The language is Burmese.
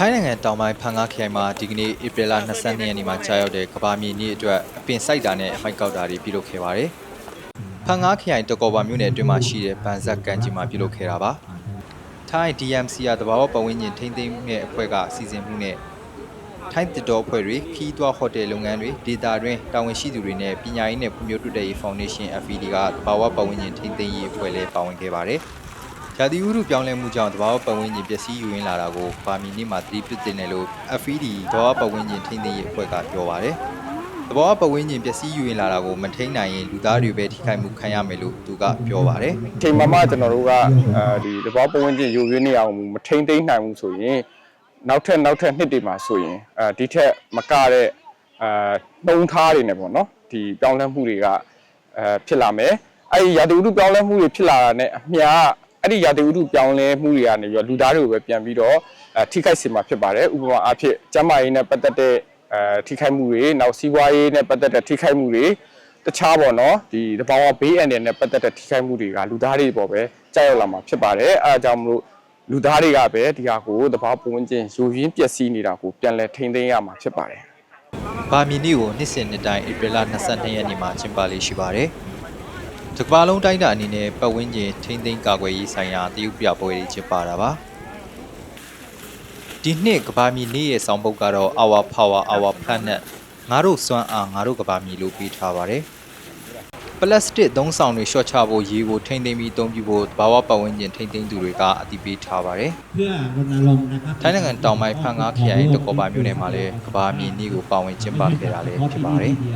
ထိုင်းနိုင်ငံတောင်ပိုင်းဖန်ငါခရိုင်မှာဒီကနေ့ဧပြီလ22ရက်နေ့မှာကြာရောက်တဲ့ကဘာမြေနေ့အတွက်အပင်စိုက်တာနဲ့အမိုက်ကောက်တာတွေပြုလုပ်ခဲ့ပါတယ်။ဖန်ငါခရိုင်တကော်ပါမြို့နယ်အတွင်းမှာရှိတဲ့ဗန်ဇက်ကန်ကြီးမှာပြုလုပ်ခဲ့တာပါ။ထိုင်း DMC ရတဘာဝပတ်ဝန်းကျင်ထိန်းသိမ်းမှုနဲ့အဖွဲ့ကစီစဉ်မှုနဲ့ထိုင်းတစ်တော်အဖွဲ့တွေခီးသွွားဟိုတယ်လုပ်ငန်းတွေဒေတာတွင်တာဝန်ရှိသူတွေနဲ့ပညာရေးနဲ့ဖွံ့ဖြိုးတိုးတက်ရေးဖောင်ဒေးရှင်း FED ကတဘာဝပတ်ဝန်းကျင်ထိန်းသိမ်းရေးအဖွဲ့လည်းပါဝင်ခဲ့ပါတယ်။ ရာသီဥတုပြောင်းလဲမှုကြောင့်တဘာဝပတ်ဝန်းကျင်ပျက်စီးယူရင်းလာတာကိုပါမီနေ့မှာသတိပြုတင်တယ်လို့ FED တဘာဝပတ်ဝန်းကျင်ထိန်းသိမ်းရေးအဖွဲ့ကပြောပါတယ်။တဘာဝပတ်ဝန်းကျင်ပျက်စီးယူရင်းလာတာကိုမထိန်းနိုင်ရင်လူသားတွေပဲထိခိုက်မှုခံရမယ်လို့သူကပြောပါတယ်အချိန်မှမှကျွန်တော်တို့ကအဲဒီတဘောပုံဝင်ချင်းယူရင်းနေအောင်မထိမ့်သိမ့်နိုင်ဘူးဆိုရင်နောက်ထပ်နောက်ထပ်နှစ်တွေမှာဆိုရင်အဲဒီထက်မကတဲ့အဲနှုံထားတွေနဲ့ပေါ့နော်ဒီပြောင်းလဲမှုတွေကအဲဖြစ်လာမယ်အဲဒီရာသီဥတုပြောင်းလဲမှုတွေဖြစ်လာတာနဲ့အမျှ အဲ့ဒီရာသီဥတုပြောင်းလဲမှုတွေကနေပြီးတော့လူသားတွေကိုပဲပြန်ပြီးတော့အဲထိခိုက်စေမှာဖြစ်ပါတယ်ဥပမာအားဖြင့်ကျန်းမာရေးနဲ့ပတ်သက်တဲ့အဲထိခိုက်မှုတွေနောက်စီးပွားရေးနဲ့ပတ်သက်တဲ့ထိခိုက်မှုတွေတခြားပေါ့နော်ဒီတဘာဝဘေးအန္တရာယ်နဲ့ပတ်သက်တဲ့ထိခိုက်မှုတွေကလူသားတွေပေါ်ပဲကြောက်ရောက်လာမှာဖြစ်ပါတယ်အဲအကြောင်းမလို့လူသားတွေကပဲဒီဟာကိုတဘာဝပုံဝင်ချင်းယူရင်းပျက်စီးနေတာကိုပြန်လဲထိန်းသိမ်းရမှာဖြစ်ပါတယ်။ပါမီနေ့ကိုနှစ်စဉ်နှစ်တိုင်းဧပြီလ22ရက်နေ့မှာကျင်းပလေးရှိပါတယ်။ ။ဒီကမ္ဘာလုံးတိုင်းတာအနေနဲ့ပတ်ဝန်းကျင်ထိန်းသိမ်းကာကွယ်ရေးဆိုင်ရာတရုတ်ပြပွဲတွေကျင်းပတာပါ။ဒီနှစ်ကမ္ဘာမြေနေ့ရဲ့ဆောင်ပုဒ်ကတော့ Our Power Our Planet ငါတို့စွမ်းအားငါတို့ကမ္ဘာမြေလို့ပေးထားပါတယ်။ပလတ်စတစ်သုံးဆောင်တွေလျှော့ချဖို့ရေကိုထိမ့်သိမ်းပြီးအသုံးပြုဖို့သဘာဝပတ်ဝန်းကျင်ထိမ့်သိမ်းသူတွေကအတိပေးထားပါတယ်။ထိုင်းနိုင်ငံတောင်ပိုင်းဖန်ငါးခရိုင်တကောပါမြို့နယ်မှာလည်းကဘာမြေနေ့ကိုပါဝင်ကျင်းပခဲ့တာလည်းဖြစ်ပါတယ်။